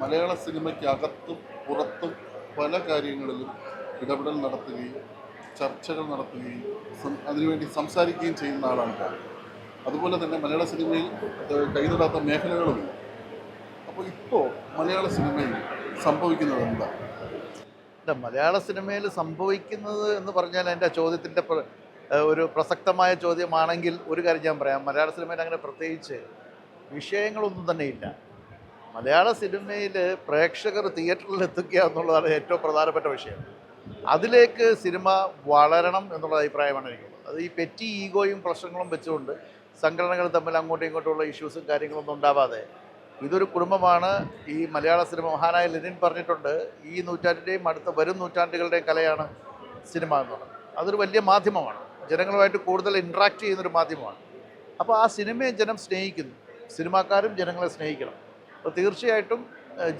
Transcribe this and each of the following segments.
മലയാള സിനിമയ്ക്കകത്തും പുറത്തും പല കാര്യങ്ങളിലും ഇടപെടൽ നടത്തുകയും ചർച്ചകൾ നടത്തുകയും അതിനുവേണ്ടി സംസാരിക്കുകയും ചെയ്യുന്ന ആളാണ് അതുപോലെ തന്നെ മലയാള സിനിമയിൽ കൈതൊടാത്ത മേഖലകളുമില്ല അപ്പോൾ ഇപ്പോൾ മലയാള സിനിമയിൽ സംഭവിക്കുന്നത് എന്താ? അല്ല മലയാള സിനിമയിൽ സംഭവിക്കുന്നത് എന്ന് പറഞ്ഞാൽ എന്റെ ചോദ്യത്തിന്റെ ഒരു പ്രസക്തമായ ചോദ്യമാണെങ്കിൽ ഒരു കാര്യം ഞാൻ പറയാം. മലയാള സിനിമയിൽ അങ്ങനെ പ്രത്യേകിച്ച് വിഷയങ്ങളൊന്നും തന്നെ ഇല്ല. മലയാള സിനിമയിൽ പ്രേക്ഷകർ തിയേറ്ററിൽ എത്തുക എന്നുള്ളതാണ് ഏറ്റവും പ്രധാനപ്പെട്ട വിഷയം. അതിലേക്ക് സിനിമ വളരണം എന്നുള്ള അഭിപ്രായമാണ് എനിക്കുള്ളത് അത് ഈ പെറ്റി ഈഗോയും പ്രശ്നങ്ങളും വെച്ചുകൊണ്ട് സംഘടനകൾ തമ്മിൽ അങ്ങോട്ടും ഇങ്ങോട്ടുമുള്ള ഇഷ്യൂസും കാര്യങ്ങളൊന്നും ഉണ്ടാവാതെ ഇതൊരു കുടുംബമാണ്. ഈ മലയാള സിനിമ മഹാനായ ലെനിൻ പറഞ്ഞിട്ടുണ്ട് ഈ നൂറ്റാണ്ടിന്റെയും അടുത്ത വരും നൂറ്റാണ്ടുകളുടെയും കലയാണ് സിനിമ എന്ന് പറയുന്നത് അതൊരു വലിയ മാധ്യമമാണ്. ജനങ്ങളുമായിട്ട് കൂടുതൽ ഇൻട്രാക്ട് ചെയ്യുന്നൊരു മാധ്യമമാണ്. അപ്പോൾ ആ സിനിമയെ ജനം സ്നേഹിക്കുന്നു. സിനിമാക്കാരും ജനങ്ങളെ സ്നേഹിക്കണം. അപ്പോൾ തീർച്ചയായിട്ടും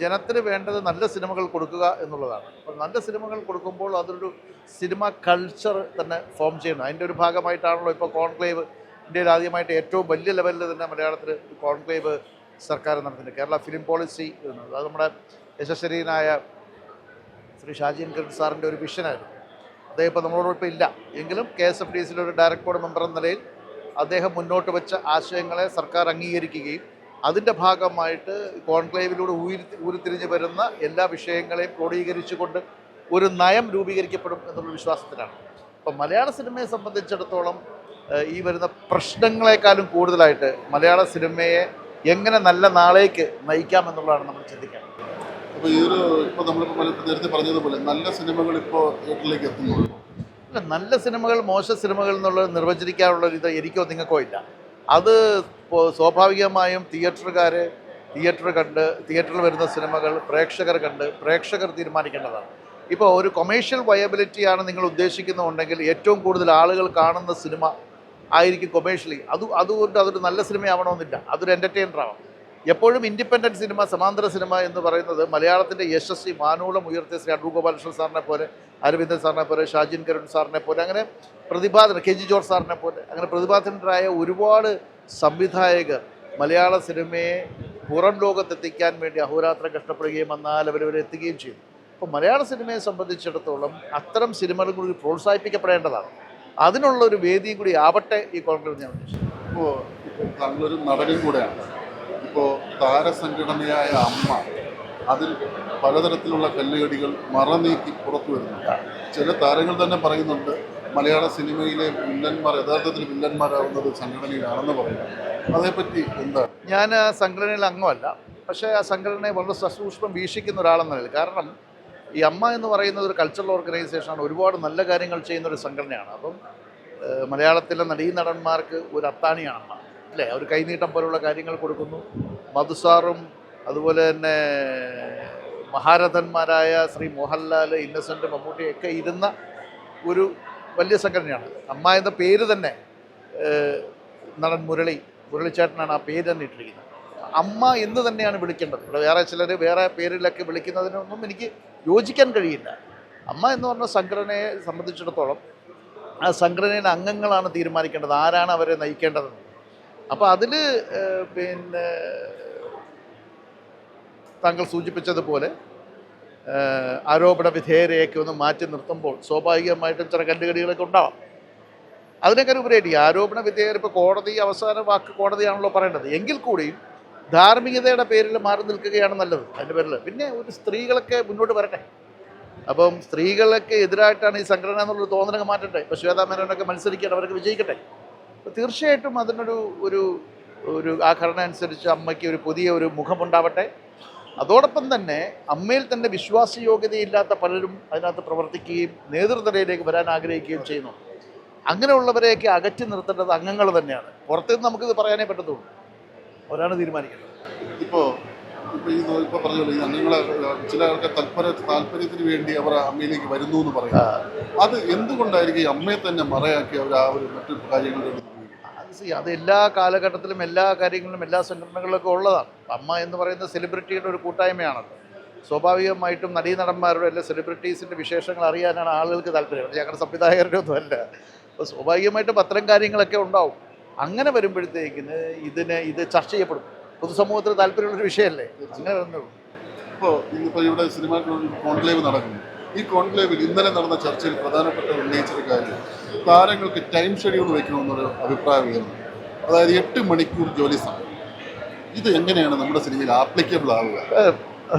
ജനത്തിന് വേണ്ടത് നല്ല സിനിമകൾ കൊടുക്കുക എന്നുള്ളതാണ്. അപ്പോൾ നല്ല സിനിമകൾ കൊടുക്കുമ്പോൾ അതൊരു സിനിമ കൾച്ചർ തന്നെ ഫോം ചെയ്യണം അതിന്റെ ഒരു ഭാഗമായിട്ടാണല്ലോ ഇപ്പോൾ കോൺക്ലേവ് ഇന്ത്യയിൽ ആദ്യമായിട്ട് ഏറ്റവും വലിയ ലെവലിൽ തന്നെ മലയാളത്തിൽ കോൺക്ലേവ് സർക്കാർ നടത്തുന്നത് കേരള ഫിലിം പോളിസി എന്നുള്ളത്. അത് നമ്മുടെ യശസ്വരീനായ ശ്രീ ഷാജീൻ കിരൺ സാറിന്റെ ഒരു വിഷനായിരുന്നു. അദ്ദേഹം ഇപ്പോൾ നമ്മളോടൊപ്പം ഇല്ല. എങ്കിലും കെ എസ് എഫ് ഡി സിയിലെ ഒരു ഡയറക്ടർ ബോർഡ് മെമ്പർ എന്ന നിലയിൽ അദ്ദേഹം മുന്നോട്ട് വെച്ച ആശയങ്ങളെ സർക്കാർ അംഗീകരിക്കുകയും അതിന്റെ ഭാഗമായിട്ട് കോൺക്ലേവിലൂടെ ഊരി ഊരിത്തിരിഞ്ഞ് വരുന്ന എല്ലാ വിഷയങ്ങളെയും ക്രോഡീകരിച്ചുകൊണ്ട് ഒരു നയം രൂപീകരിക്കപ്പെടും എന്നുള്ള വിശ്വാസത്തിലാണ്. അപ്പം മലയാള സിനിമയെ സംബന്ധിച്ചിടത്തോളം ഈ വരുന്ന പ്രശ്നങ്ങളെക്കാളും കൂടുതലായിട്ട് മലയാള സിനിമയെ എങ്ങനെ നല്ല നാളേക്ക് നയിക്കാം എന്നുള്ളതാണ് നമ്മൾ ചിന്തിക്കേണ്ടത്. അപ്പോൾ ഈ ഒരു ഇപ്പോൾ നമ്മളിപ്പോൾ നേരത്തെ പറഞ്ഞതുപോലെ നല്ല സിനിമകൾ ഇപ്പോൾ തിയേറ്ററിലേക്ക് എത്തുന്നുള്ളൂ. അല്ല നല്ല സിനിമകൾ മോശ സിനിമകൾ എന്നുള്ളത് നിർവചിക്കാനുള്ള ഒരു ഇത് എനിക്കോ നിങ്ങൾക്കോ ഇല്ല. അത് സ്വാഭാവികമായും തിയേറ്ററുകാരെ തിയേറ്റർ കണ്ട് തിയേറ്ററിൽ വരുന്ന സിനിമകൾ പ്രേക്ഷകർ കണ്ട് പ്രേക്ഷകർ തീരുമാനിക്കേണ്ടതാണ്. ഇപ്പോൾ ഒരു കൊമേഴ്ഷ്യൽ വയബിലിറ്റിയാണ് നിങ്ങൾ ഉദ്ദേശിക്കുന്നുണ്ടെങ്കിൽ ഏറ്റവും കൂടുതൽ ആളുകൾ കാണുന്ന സിനിമ ആയിരിക്കും കൊമേഴ്ഷ്യലി അത് അതുകൊണ്ട് അതൊരു നല്ല സിനിമയാവണമെന്നില്ല. അതൊരു എന്റർടൈനർ ആവാം എപ്പോഴും ഇൻഡിപെൻഡന്റ് സിനിമ സമാന്തര സിനിമ എന്ന് പറയുന്നത് മലയാളത്തിന്റെ യശസ്വി മാനൂളം ഉയർത്തിയ ശ്രീ അടൂർ ഗോപാലകൃഷ്ണൻ സാറിനെ പോലെ അരവിന്ദൻ സാറിനെ പോലെ ഷാജിൻ കരുൺ സാറിനെ പോലെ അങ്ങനെ പ്രതിഭാധന കെ ജി ജോർജ് സാറിനെ പോലെ അങ്ങനെ പ്രതിഭാധനരായ ഒരുപാട് സംവിധായകർ മലയാള സിനിമയെ പുറം ലോകത്തെത്തിക്കാൻ വേണ്ടി അഹോരാത്രം കഷ്ടപ്പെടുകയും വന്നാൽ അവരവരെ വരെ എത്തുകയും ചെയ്തു. അപ്പോൾ മലയാള സിനിമയെ സംബന്ധിച്ചിടത്തോളം അത്തരം സിനിമകൾ കൂടി പ്രോത്സാഹിപ്പിക്കപ്പെടേണ്ടതാണ്. അതിനുള്ള ഒരു വേദിയും കൂടി ആവട്ടെ ഈ കോൺഗ്രസ് ഞാൻ ഉദ്ദേശിച്ചു ഇപ്പോൾ താങ്കളൊരു നടനും കൂടെയാണ്. ഇപ്പോൾ താരസംഘടനയായ അമ്മ അതിൽ പലതരത്തിലുള്ള കല്ലുകടികൾ മറനീക്കി പുറത്തു വരുന്നുണ്ട്. ചില താരങ്ങൾ തന്നെ പറയുന്നുണ്ട് മലയാള സിനിമയിലെ വില്ലന്മാർ യഥാർത്ഥത്തിൽ വില്ലന്മാരാവുന്നത് സംഘടനയിലാണെന്ന് പറയുന്നു അതേപ്പറ്റി എന്താണ് ഞാൻ ആ സംഘടനയിൽ അംഗമല്ല. പക്ഷേ ആ സംഘടനയെ വളരെ സസൂക്ഷ്മം വീക്ഷിക്കുന്ന ഒരാളെന്ന നിലയിൽ കാരണം ഈ അമ്മ എന്ന് പറയുന്നത് ഒരു കൾച്ചറൽ ഓർഗനൈസേഷനാണ് ഒരുപാട് നല്ല കാര്യങ്ങൾ ചെയ്യുന്ന ഒരു സംഘടനയാണ്. അപ്പം മലയാളത്തിലെ നടീ നടന്മാർക്ക് ഒരു അത്താണിയാണ് അമ്മ. അല്ലേ? ഒരു കൈനീട്ടം പോലുള്ള കാര്യങ്ങൾ കൊടുക്കുന്നു. മധുസാറും അതുപോലെ തന്നെ മഹാരഥന്മാരായ ശ്രീ മോഹൻലാൽ ഇന്നസെന്റ് മമ്മൂട്ടിയൊക്കെ ഇരുന്ന ഒരു വലിയ സംഘടനയാണ്. അമ്മ എന്ന പേര് തന്നെ നടൻ മുരളി മുരളിച്ചേട്ടനാണ് ആ പേര് തന്നെ ഇട്ടിരിക്കുന്നത്. അമ്മ എന്ന് തന്നെയാണ് വിളിക്കേണ്ടത്. ഇവിടെ വേറെ ചിലർ വേറെ പേരിലൊക്കെ വിളിക്കുന്നതിനൊന്നും എനിക്ക് യോജിക്കാൻ കഴിയില്ല. അമ്മ എന്ന് പറഞ്ഞ സംഘടനയെ സംബന്ധിച്ചിടത്തോളം ആ സംഘടനയിലെ അംഗങ്ങളാണ് തീരുമാനിക്കേണ്ടത്. ആരാണ് അവരെ നയിക്കേണ്ടതെന്ന്. അപ്പോൾ അതിൽ പിന്നെ താങ്കൾ സൂചിപ്പിച്ചതുപോലെ ആരോപണ വിധേയരെയൊക്കെ ഒന്ന് മാറ്റി നിർത്തുമ്പോൾ സ്വാഭാവികമായിട്ടും ചില കല്ലുകടികളൊക്കെ ഉണ്ടാവാം. അതിനൊക്കെ ഉപരിയായിട്ട് ഈ ആരോപണ വിധേയർ ഇപ്പോൾ കോടതി അവസാന വാക്ക് കോടതിയാണല്ലോ പറയേണ്ടത്. എങ്കിൽ കൂടിയും ധാർമ്മികതയുടെ പേരിൽ മാറി നിൽക്കുകയാണ് നല്ലത് അതിന്റെ പേരിൽ പിന്നെ ഒരു സ്ത്രീകളൊക്കെ മുന്നോട്ട് വരട്ടെ. അപ്പം സ്ത്രീകളൊക്കെ എതിരായിട്ടാണ് ഈ സംഘടന എന്നുള്ളൊരു തോന്നലൊക്കെ മാറ്റട്ടെ. ഇപ്പോൾ ശ്വേതാ മേനോനൊക്കെ മത്സരിക്കട്ടെ അവരൊക്കെ വിജയിക്കട്ടെ. തീർച്ചയായിട്ടും അതിനൊരു ഒരു ഒരു ആ ഘടന അനുസരിച്ച് അമ്മയ്ക്ക് ഒരു പുതിയ ഒരു മുഖമുണ്ടാവട്ടെ. അതോടൊപ്പം തന്നെ അമ്മയിൽ തന്നെ വിശ്വാസയോഗ്യതയില്ലാത്ത പലരും അതിനകത്ത് പ്രവർത്തിക്കുകയും നേതൃനിരയിലേക്ക് വരാൻ ആഗ്രഹിക്കുകയും ചെയ്യുന്നു. അങ്ങനെയുള്ളവരെയൊക്കെ അകറ്റി നിർത്തേണ്ടത് അംഗങ്ങൾ തന്നെയാണ്. പുറത്തുനിന്ന് നമുക്കിത് പറയാനേ പറ്റത്തുള്ളൂ. അവരാണ് തീരുമാനിക്കുന്നത് ഇപ്പോൾ ഇപ്പോൾ ഈ ഇപ്പോൾ പറഞ്ഞല്ലോ ഈ അംഗങ്ങളെ ചില ആൾക്കാർ തൽപര താല്പര്യത്തിന് വേണ്ടി അവർ അമ്മയിലേക്ക് വരുന്നു എന്ന് പറയാം അത് എന്തുകൊണ്ടായിരിക്കും ഈ അമ്മയെ തന്നെ മറയാക്കി അവർ ആ ഒരു മറ്റു പോയി അത് എല്ലാ കാലഘട്ടത്തിലും എല്ലാ കാര്യങ്ങളിലും എല്ലാ സംഘടനകളിലൊക്കെ ഉള്ളതാണ്. അമ്മ എന്ന് പറയുന്ന സെലിബ്രിറ്റിയുടെ ഒരു കൂട്ടായ്മയാണല്ലോ സ്വാഭാവികമായിട്ടും നടീനടന്മാരുടെ അല്ലെ സെലിബ്രിറ്റീസിന്റെ വിശേഷങ്ങൾ അറിയാനാണ് ആളുകൾക്ക് താല്പര്യം. ഞങ്ങളുടെ സംവിധായകരുടെ ഒന്നും അല്ല അപ്പോൾ സ്വാഭാവികമായിട്ടും അത്തരം കാര്യങ്ങളൊക്കെ ഉണ്ടാവും. അങ്ങനെ വരുമ്പോഴത്തേക്കിന് ഇതിന് ഇത് ചർച്ച ചെയ്യപ്പെടും. പൊതുസമൂഹത്തിന് താല്പര്യമുള്ളൊരു വിഷയമല്ലേ? അങ്ങനെ വരുന്നുള്ളൂ. ഇപ്പോൾ ഇന്നിപ്പോൾ ഇവിടെ സിനിമ കോൺക്ലേവ് നടക്കുന്നു. ഈ കോൺക്ലേവിൽ ഇന്നലെ നടന്ന ചർച്ചയിൽ പ്രധാനപ്പെട്ട ഉന്നയിച്ചൊരു കാര്യം താരങ്ങൾക്ക് ടൈം ഷെഡ്യൂൾ വയ്ക്കണമെന്നൊരു അഭിപ്രായം ഉയർന്നു. അതായത് എട്ട് മണിക്കൂർ ജോലി സമയം. ഇത് എങ്ങനെയാണ് നമ്മുടെ സിനിമയിൽ ആപ്ലിക്കബിൾ ആവുക?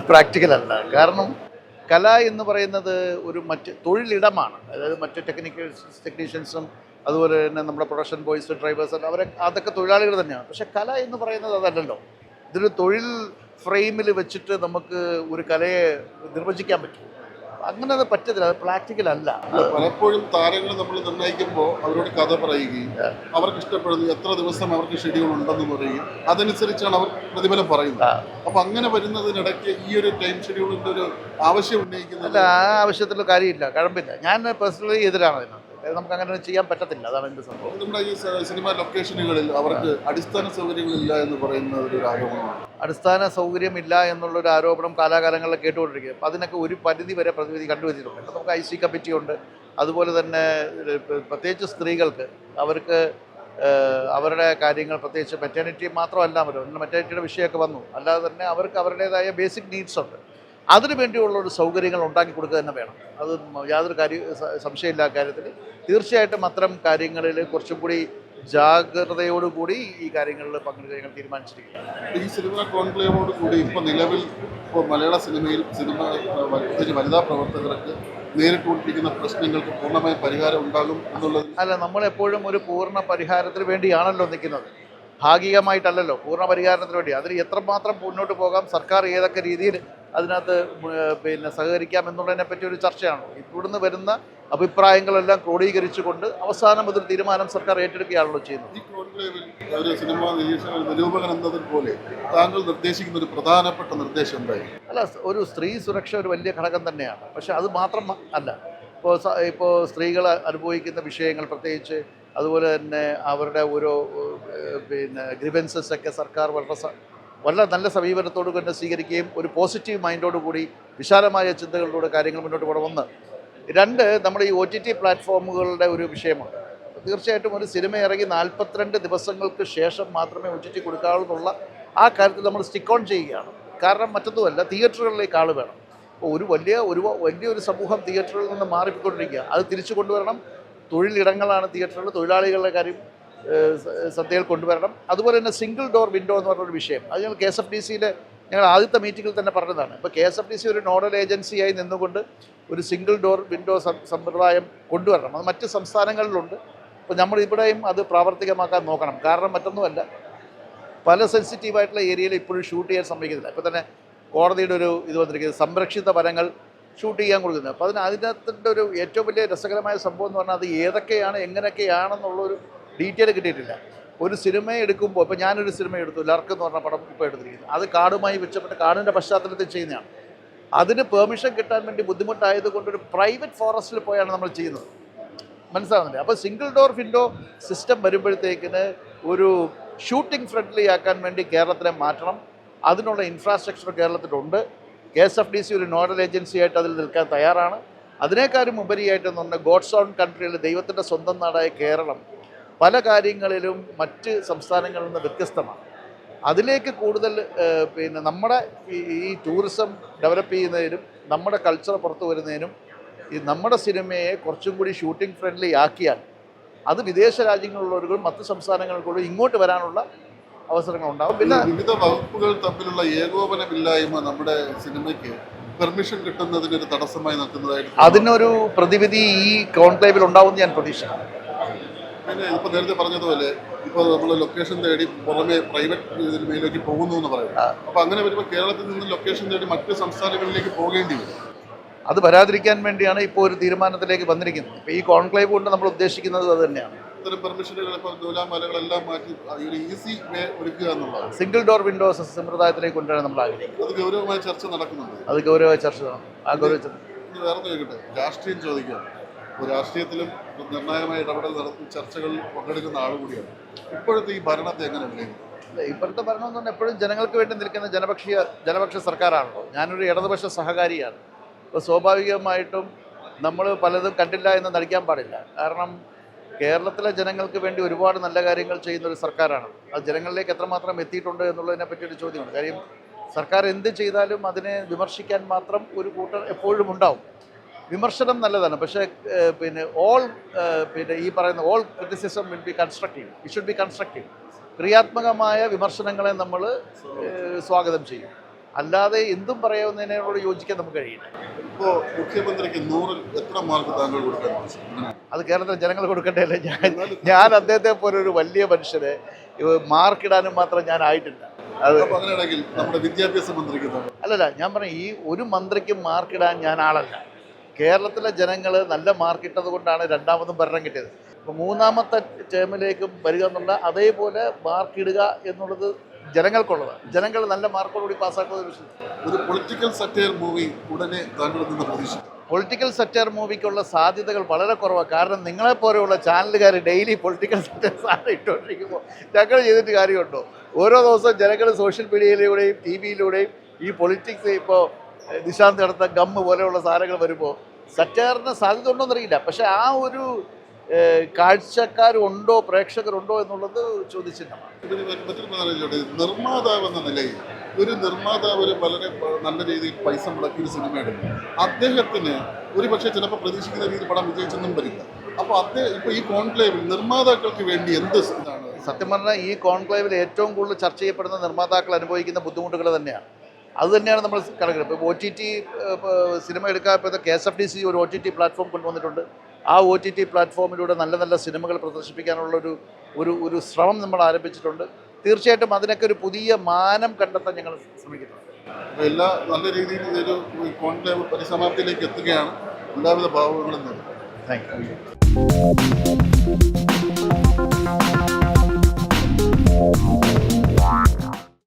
പ്രാക്ടിക്കൽ അല്ല. കാരണം കല എന്ന് പറയുന്നത് ഒരു മറ്റ് തൊഴിലിടമാണ്. അതായത് മറ്റ് ടെക്നിക്കൽ ടെക്നീഷ്യൻസും അതുപോലെ തന്നെ നമ്മുടെ പ്രൊഡക്ഷൻ ബോയ്സ് ഡ്രൈവേഴ്സ് അവരെ അതൊക്കെ തൊഴിലാളികൾ തന്നെയാണ്. പക്ഷേ കല എന്ന് പറയുന്നത് അതല്ലല്ലോ. ഇതൊരു തൊഴിൽ ഫ്രെയിമിൽ വെച്ചിട്ട് നമുക്ക് ഒരു കലയെ നിർവചിക്കാൻ പറ്റും. അങ്ങനെ അത് പറ്റത്തില്ല അത് പ്രാക്ടിക്കൽ അല്ല. പലപ്പോഴും താരങ്ങൾ നമ്മൾ നിർണയിക്കുമ്പോൾ അവരോട് കഥ പറയുകയും അവർക്ക് ഇഷ്ടപ്പെടുന്നു എത്ര ദിവസം അവർക്ക് ഷെഡ്യൂൾ ഉണ്ടെന്ന് പറയും അതനുസരിച്ചാണ് അവർ പ്രതിഫലം പറയുന്നത്. അപ്പൊ അങ്ങനെ വരുന്നതിനിടയ്ക്ക് ഈ ഒരു ടൈം ഷെഡ്യൂളിന്റെ ഒരു ആവശ്യം ഉന്നയിക്കുന്നത് അല്ല ആ ആവശ്യത്തിലുള്ള കാര്യമില്ല കഴമ്പില്ല. ഞാൻ പേഴ്സണലി എതിരാണ് അതിനകത്ത്. നമുക്ക് അങ്ങനെ ചെയ്യാൻ പറ്റത്തില്ല. അതാണ് എന്റെ സംഭവം. നമ്മുടെ ഈ സിനിമ ലൊക്കേഷനുകളിൽ അവർക്ക് അടിസ്ഥാന സൗകര്യങ്ങളില്ല എന്ന് പറയുന്ന ഒരു ആരോപണമാണ്. അടിസ്ഥാന സൗകര്യമില്ല എന്നുള്ളൊരു ആരോപണം കാലാകാലങ്ങളിൽ കേട്ടുകൊണ്ടിരിക്കുക അപ്പം അതിനൊക്കെ ഒരു പരിധി വരെ പ്രതിവിധി കണ്ടുവച്ചിട്ടുണ്ട്. നമുക്ക് ഐ സി കമ്മിറ്റി ഉണ്ട് അതുപോലെ തന്നെ പ്രത്യേകിച്ച് സ്ത്രീകൾക്ക് അവർക്ക് അവരുടെ കാര്യങ്ങൾ പ്രത്യേകിച്ച് മെറ്റേണിറ്റി മാത്രമല്ല അവർ മെറ്റേണിറ്റിയുടെ വിഷയമൊക്കെ വന്നു. അല്ലാതെ തന്നെ അവർക്ക് അവരുടേതായ ബേസിക് നീഡ്സ് ഉണ്ട്. അതിനു വേണ്ടിയുള്ള ഒരു സൗകര്യങ്ങൾ ഉണ്ടാക്കി കൊടുക്കുക തന്നെ വേണം. അത് യാതൊരു കാര്യ സംശയമില്ല കാര്യത്തിൽ. തീർച്ചയായിട്ടും അത്തരം കാര്യങ്ങളിൽ കുറച്ചും കൂടി ജാഗ്രതയോടുകൂടി ഈ കാര്യങ്ങളിൽ പങ്കെടുക്കാൻ ഞങ്ങൾ തീരുമാനിച്ചിരിക്കുന്നു. ഈ സിനിമ കോൺക്ലേവോട് കൂടി ഇപ്പോൾ നിലവിൽ ഇപ്പോൾ മലയാള സിനിമയിൽ സിനിമ വനിതാ പ്രവർത്തകർക്ക് നേരിട്ടുകൊണ്ടിരിക്കുന്ന പ്രശ്നങ്ങൾക്ക് പൂർണമായ പരിഹാരം ഉണ്ടാകും എന്നുള്ളത് അല്ല നമ്മളെപ്പോഴും ഒരു പൂർണ പരിഹാരത്തിന് വേണ്ടിയാണല്ലോ നിൽക്കുന്നത്. ഭാഗികമായിട്ടല്ലല്ലോ പൂർണ പരിഹാരത്തിന് വേണ്ടി. അതിൽ എത്രമാത്രം മുന്നോട്ട് പോകാം സർക്കാർ ഏതൊക്കെ രീതിയിൽ അതിനകത്ത് പിന്നെ സഹകരിക്കാം എന്നുള്ളതിനെ പറ്റി ഒരു ചർച്ചയാണ്? ഇവിടുന്ന് വരുന്ന അഭിപ്രായങ്ങളെല്ലാം ക്രോഡീകരിച്ചുകൊണ്ട് അവസാനം ഒരു തീരുമാനം സർക്കാർ ഏറ്റെടുക്കുകയാണല്ലോ ചെയ്യുന്നത്. ഈ കോൺക്ലേവിൽ ഒരു സിനിമാ നിരീക്ഷക നിരൂപകൻ എന്നതിൽ പോലെ താങ്കൾ നിർദ്ദേശിക്കുന്ന ഒരു പ്രധാനപ്പെട്ട നിർദ്ദേശം എന്തായിരിക്കും അല്ല ഒരു സ്ത്രീ സുരക്ഷ ഒരു വലിയ ഘടകം തന്നെയാണ്. പക്ഷെ അത് മാത്രം അല്ല. ഇപ്പോൾ ഇപ്പോൾ സ്ത്രീകൾ അനുഭവിക്കുന്ന വിഷയങ്ങൾ പ്രത്യേകിച്ച് അതുപോലെ തന്നെ അവരുടെ ഓരോ പിന്നെ ഗ്രിവൻസസ് ഒക്കെ സർക്കാർ വളരെ വളരെ നല്ല സമീപനത്തോട് തന്നെ സ്വീകരിക്കുകയും ഒരു പോസിറ്റീവ് മൈൻഡോടു കൂടി വിശാലമായ ചിന്തകളിലൂടെ കാര്യങ്ങൾ മുന്നോട്ട് പോകണം ഒന്ന് രണ്ട് നമ്മുടെ ഈ ഒ ടി ടി പ്ലാറ്റ്ഫോമുകളുടെ ഒരു വിഷയമാണ് തീർച്ചയായിട്ടും ഒരു സിനിമ ഇറങ്ങി നാൽപ്പത്തിരണ്ട് ദിവസങ്ങൾക്ക് ശേഷം മാത്രമേ ഒ ടി ടി കൊടുക്കാവുന്നുള്ള ആ കാര്യത്തിൽ നമ്മൾ സ്റ്റിക്ക് ഓൺ ചെയ്യുകയാണ്. കാരണം മറ്റൊന്നുമല്ല തിയേറ്ററുകളിലേക്ക് ആൾ വേണം. ഒരു വലിയ ഒരു വലിയൊരു സമൂഹം തിയേറ്ററിൽ നിന്ന് മാറിപ്പോയിക്കൊണ്ടിരിക്കുക അത് തിരിച്ചു കൊണ്ടുവരണം. തൊഴിലിടങ്ങളാണ് തിയേറ്ററുകൾ തൊഴിലാളികളുടെ കാര്യം ശ്രദ്ധയിൽ കൊണ്ടുവരണം. അതുപോലെ തന്നെ സിംഗിൾ ഡോർ വിൻഡോ എന്ന് പറഞ്ഞൊരു വിഷയം. അത് ഞങ്ങൾ കെ എസ് എഫ് ഡി സിയിൽ ഞങ്ങൾ ആദ്യത്തെ മീറ്റിങ്ങിൽ തന്നെ പറഞ്ഞതാണ്. ഇപ്പോൾ K S F D C ഒരു നോഡൽ ഏജൻസിയായി നിന്നുകൊണ്ട് ഒരു സിംഗിൾ ഡോർ വിൻഡോ സമ്പ്രദായം കൊണ്ടുവരണം. അത് മറ്റ് സംസ്ഥാനങ്ങളിലുണ്ട്. അപ്പോൾ നമ്മൾ ഇവിടെയും അത് പ്രാവർത്തികമാക്കാൻ നോക്കണം. കാരണം മറ്റൊന്നുമല്ല പല സെൻസിറ്റീവായിട്ടുള്ള ഏരിയയിൽ ഇപ്പോഴും ഷൂട്ട് ചെയ്യാൻ സമ്മതിക്കുന്നില്ല. ഇപ്പോൾ തന്നെ കോടതിയുടെ ഒരു ഇത് വന്നിരിക്കുന്നത് സംരക്ഷിത വനങ്ങൾ ഷൂട്ട് ചെയ്യാൻ കൊടുക്കുന്നത് അപ്പോൾ അതിന് അതിനകത്തിന്റെ ഒരു ഏറ്റവും വലിയ രസകരമായ സംഭവം എന്ന് പറഞ്ഞാൽ അത് ഏതൊക്കെയാണ് എങ്ങനെയൊക്കെയാണെന്നുള്ളൊരു ഡീറ്റെയിൽ കിട്ടിയിട്ടില്ല. ഒരു സിനിമ എടുക്കുമ്പോൾ ഇപ്പോൾ ഞാനൊരു സിനിമ എടുത്തു ലർക്ക് എന്ന് പറഞ്ഞ പടം ഇപ്പോൾ എടുത്തിരിക്കുന്നത് അത് കാടുമായി വെച്ചപ്പെട്ട കാടിന്റെ പശ്ചാത്തലത്തിൽ ചെയ്യുന്നതാണ്. അതിന് പെർമിഷൻ കിട്ടാൻ വേണ്ടി ബുദ്ധിമുട്ടായത് കൊണ്ട് ഒരു പ്രൈവറ്റ് ഫോറസ്റ്റിൽ പോയാണ് നമ്മൾ ചെയ്യുന്നത്. മനസ്സിലാവുന്നില്ല? അപ്പോൾ സിംഗിൾ ഡോർ വിൻഡോ സിസ്റ്റം വരുമ്പോഴത്തേക്കിന് ഒരു ഷൂട്ടിംഗ് ഫ്രണ്ട്ലി ആക്കാൻ വേണ്ടി കേരളത്തിനെ മാറ്റണം. അതിനുള്ള ഇൻഫ്രാസ്ട്രക്ചർ കേരളത്തിലുണ്ട്. K S F D C ഒരു നോഡൽ ഏജൻസി ആയിട്ട് അതിൽ നിൽക്കാൻ തയ്യാറാണ്. അതിനേക്കാളും ഉപരിയായിട്ട് എന്ന് ഗോഡ്സ് ഓൺ കൺട്രിയിൽ ദൈവത്തിന്റെ സ്വന്തം നാടായ കേരളം. പല കാര്യങ്ങളിലും മറ്റ് സംസ്ഥാനങ്ങളിൽ നിന്ന് വ്യത്യസ്തമാണ്. അതിലേക്ക് കൂടുതൽ പിന്നെ നമ്മുടെ ഈ- ടൂറിസം ഡെവലപ്പ് ചെയ്യുന്നതിനും നമ്മുടെ കൾച്ചർ പുറത്തു വരുന്നതിനും ഈ നമ്മുടെ സിനിമയെ കുറച്ചും കൂടി ഷൂട്ടിംഗ് ഫ്രണ്ട്ലി ആക്കിയാൽ അത് വിദേശ രാജ്യങ്ങളിലുള്ളവർക്കും മറ്റ് സംസ്ഥാനങ്ങൾക്കുള്ള ഇങ്ങോട്ട് വരാനുള്ള അവസരങ്ങൾ ഉണ്ടാകും പിന്നെ വിവിധ വകുപ്പുകൾ തമ്മിലുള്ള ഏകോപനമില്ലായ്മ നമ്മുടെ സിനിമയ്ക്ക് പെർമിഷൻ കിട്ടുന്നതിനൊരു തടസ്സമായി നിൽക്കുന്നതായിട്ട് അതിനൊരു പ്രതിവിധി ഈ കോൺക്ലേവിൽ ഉണ്ടാവുമെന്ന് ഞാൻ പ്രതീക്ഷിക്കുന്നു. പിന്നെ ഇപ്പൊ നേരത്തെ പറഞ്ഞതുപോലെ ഇപ്പോൾ നമ്മൾ ലൊക്കേഷൻ തേടി പുറമെ പ്രൈവറ്റ് മേലേക്ക് പോകുന്നു എന്ന് പറയും അപ്പോൾ അപ്പൊ അങ്ങനെ വരുമ്പോൾ കേരളത്തിൽ നിന്ന് ലൊക്കേഷൻ തേടി മറ്റ് സംസ്ഥാനങ്ങളിലേക്ക് പോകേണ്ടി വരും. അത് വരാതിരിക്കാൻ വേണ്ടിയാണ് ഇപ്പോൾ ഒരു തീരുമാനത്തിലേക്ക് വന്നിരിക്കുന്നത്. ഇപ്പോൾ ഈ കോൺക്ലേവ് കൊണ്ട് നമ്മൾ ഉദ്ദേശിക്കുന്നത് അത് തന്നെയാണ്. ഇത്തരം പെർമിഷനുകൾ ഇപ്പോൾ നൂലാമാലകളെല്ലാം മാറ്റി ഒരു ഈസി വേ ഒരുക്കുക എന്നുള്ളതാണ്. സിംഗിൾ ഡോർ വിൻഡോസ് സമ്പ്രദായത്തിലേക്ക് കൊണ്ടുവരാൻ നമ്മൾ ആഗ്രഹിക്കുന്നത് അത് ഗൗരവമായ ചർച്ച നടക്കുന്നുണ്ട്. അത് ഗൗരവമായ ചർച്ച ആ ഗൗരവ വേറെ ചോദിക്കട്ടെ? രാഷ്ട്രീയം ചോദിക്കാം. ഇപ്പോൾ രാഷ്ട്രീയത്തിലും നിർണായകമായ ഇടപെടൽ നടത്തി ചർച്ചകളിൽ പങ്കെടുക്കുന്ന ആൾ കൂടിയാണ്. ഇപ്പോഴത്തെ ഈ ഭരണത്തെ എങ്ങനെ വിലയിരുത്തും? ഇപ്പോഴത്തെ ഭരണം എന്ന് പറഞ്ഞാൽ എപ്പോഴും ജനങ്ങൾക്ക് വേണ്ടി നിൽക്കുന്ന ജനപക്ഷീയ ജനപക്ഷ സർക്കാരാണല്ലോ. ഞാനൊരു ഇടതുപക്ഷ സഹകാരിയാണ്. അപ്പോൾ സ്വാഭാവികമായിട്ടും നമ്മൾ പലതും കണ്ടില്ല എന്ന് നടിക്കാൻ പാടില്ല. കാരണം കേരളത്തിലെ ജനങ്ങൾക്ക് വേണ്ടി ഒരുപാട് നല്ല കാര്യങ്ങൾ ചെയ്യുന്ന ഒരു സർക്കാരാണ്. അത് ജനങ്ങളിലേക്ക് എത്രമാത്രം എത്തിയിട്ടുണ്ട് എന്നുള്ളതിനെ പറ്റി ഒരു ചോദ്യമാണ്. കാര്യം സർക്കാർ എന്ത് ചെയ്താലും അതിനെ വിമർശിക്കാൻ മാത്രം ഒരു കൂട്ടർ എപ്പോഴും ഉണ്ടാവും. വിമർശനം നല്ലതാണ്. പക്ഷേ പിന്നെ ഓൾ പിന്നെ ഈ പറയുന്ന all criticism will be constructive it should be constructive ക്രിയാത്മകമായ വിമർശനങ്ങളെ നമ്മൾ സ്വാഗതം ചെയ്യും. അല്ലാതെ എന്തും പറയാവുന്നതിനോട് യോജിക്കാൻ നമുക്ക് കഴിയില്ല. ഇപ്പോൾ മുഖ്യമന്ത്രിക്ക് നൂറിൽ എത്ര മാർക്ക് താങ്കൾ കൊടുക്കാൻ അത് കേരളത്തിലെ ജനങ്ങൾ കൊടുക്കേണ്ടതല്ലേ? ഞാൻ ഞാൻ അദ്ദേഹത്തെ പോലെ ഒരു വലിയ മനുഷ്യന് മാർക്കിടാനും മാത്രം ഞാൻ ആയിട്ടില്ല. അത് നമ്മുടെ വിദ്യാഭ്യാസ മന്ത്രിക്ക് അല്ലല്ല ഞാൻ പറഞ്ഞു ഈ ഒരു മന്ത്രിക്കും മാർക്കിടാൻ ഞാൻ ആളല്ല. കേരളത്തിലെ ജനങ്ങൾ നല്ല മാർക്കിട്ടത് കൊണ്ടാണ് രണ്ടാമതും ഭരണം കിട്ടിയത്. അപ്പോൾ മൂന്നാമത്തെ ടേമിലേക്കും വരിക എന്നുള്ള അതേപോലെ മാർക്കിടുക എന്നുള്ളത് ജനങ്ങൾക്കുള്ളതാണ്. ജനങ്ങൾ നല്ല മാർക്കോടുകൂടി പാസ്സാക്കുന്ന ഒരു പൊളിറ്റിക്കൽ സറ്റയർ മൂവി ഉടനെ താങ്കൾ നിന്ന് പ്രതീക്ഷിക്കും പൊളിറ്റിക്കൽ സെക്ടർ മൂവിക്കുള്ള സാധ്യതകൾ വളരെ കുറവാണ് കാരണം നിങ്ങളെപ്പോലെയുള്ള ചാനലുകാർ ഡെയിലി പൊളിറ്റിക്കൽ സെക്ടർ ആണ് ഇട്ടുകൊണ്ടിരിക്കുമ്പോൾ ഞങ്ങൾ ചെയ്തിട്ട് കാര്യമുണ്ടോ? ഓരോ ദിവസവും ജനങ്ങൾ സോഷ്യൽ മീഡിയയിലൂടെയും ടി വിയിലൂടെയും ഈ പൊളിറ്റിക്സ് ഇപ്പോൾ നിശാന്ത് നടത്ത ഗമ്മ് പോലെയുള്ള സാധനങ്ങൾ വരുമ്പോൾ സറ്റാറിന് സാധ്യത ഉണ്ടോ എന്നറിയില്ല പക്ഷേ ആ ഒരു കാഴ്ചക്കാരുണ്ടോ പ്രേക്ഷകരുണ്ടോ എന്നുള്ളത് ചോദിച്ചിട്ടുണ്ട്. നിർമ്മാതാവ് എന്ന നിലയിൽ ഒരു നിർമ്മാതാവ് ഒരു വളരെ നല്ല രീതിയിൽ പൈസ മുടക്കി ഒരു സിനിമ എടുക്കും. അദ്ദേഹത്തിന് ഒരു പക്ഷേ ചിലപ്പോൾ പ്രതീക്ഷിക്കുന്ന രീതിയിൽ പടം വിജയിച്ചൊന്നും വരില്ല. അപ്പോൾ അദ്ദേഹം ഇപ്പോൾ ഈ കോൺക്ലേവിൽ നിർമ്മാതാക്കൾക്ക് വേണ്ടി എന്ത് ഇതാണ്? സത്യം പറഞ്ഞാൽ ഈ കോൺക്ലേവിൽ ഏറ്റവും കൂടുതൽ ചർച്ച ചെയ്യപ്പെടുന്ന നിർമ്മാതാക്കൾ അനുഭവിക്കുന്ന ബുദ്ധിമുട്ടുകൾ തന്നെയാണ്. അത് തന്നെയാണ് നമ്മൾ കണക്കുന്നത് ഇപ്പോൾ ഒ ടി ടി സിനിമ എടുക്കാൻ ഇപ്പോൾ K S F D C ഒരു ഒ ടി ടി പ്ലാറ്റ്ഫോം കൊണ്ടുവന്നിട്ടുണ്ട്. ആ ഒ ടി ടി പ്ലാറ്റ്ഫോമിലൂടെ നല്ല നല്ല സിനിമകൾ പ്രദർശിപ്പിക്കാനുള്ള ഒരു ഒരു ഒരു ശ്രമം നമ്മൾ ആരംഭിച്ചിട്ടുണ്ട്. തീർച്ചയായിട്ടും അതിനൊക്കെ ഒരു പുതിയ മാനം കണ്ടെത്താൻ ഞങ്ങൾ ശ്രമിക്കുന്നുണ്ട്. എല്ലാ നല്ല രീതിയിൽ ഇതൊരു കോൺക്ലേവ് പരിസമാപ്തിയിലേക്ക് എത്തുകയാണ്. എല്ലാവിധ ഭാവങ്ങളും താങ്ക് യു